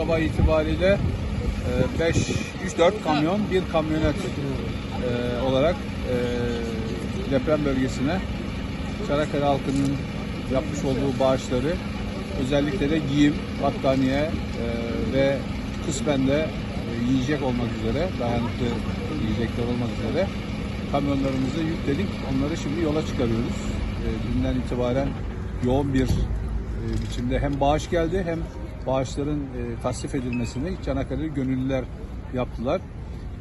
sabah itibariyle 5 3-4 kamyon, bir kamyonet e, olarak e, deprem bölgesine Çanakkale halkının yapmış olduğu bağışları özellikle de giyim, battaniye e, ve kısmen de e, yiyecek olmak üzere, dayanıklı yiyecekler olmak üzere kamyonlarımızı yükledik. Onları şimdi yola çıkarıyoruz. E, dünden itibaren yoğun bir e, biçimde hem bağış geldi hem bağışların e, tasnif edilmesini Çanakkale'li gönüllüler yaptılar.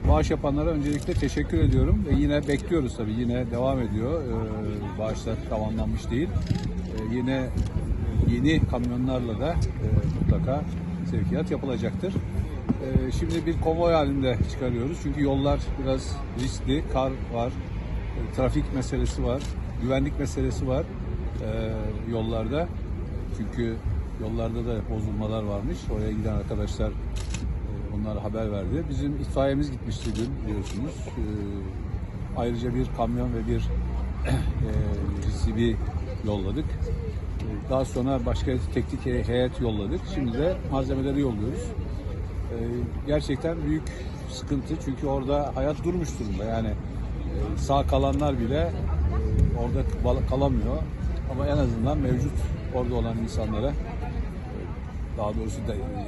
Bağış yapanlara öncelikle teşekkür ediyorum ve yine bekliyoruz tabii yine devam ediyor. E, bağışlar tamamlanmış değil. E, yine yeni kamyonlarla da e, mutlaka sevkiyat yapılacaktır. E, şimdi bir konvoy halinde çıkarıyoruz çünkü yollar biraz riskli, kar var, e, trafik meselesi var, güvenlik meselesi var e, yollarda. Çünkü yollarda da bozulmalar varmış. Oraya giden arkadaşlar e, onlara haber verdi. Bizim itfaiyemiz gitmişti dün biliyorsunuz. E, ayrıca bir kamyon ve bir e, RCB yolladık. Daha sonra başka teknik he- heyet yolladık. Şimdi de malzemeleri yolluyoruz. Gerçekten büyük sıkıntı çünkü orada hayat durmuş durumda. Yani sağ kalanlar bile orada kal- kalamıyor. Ama en azından mevcut orada olan insanlara daha doğrusu da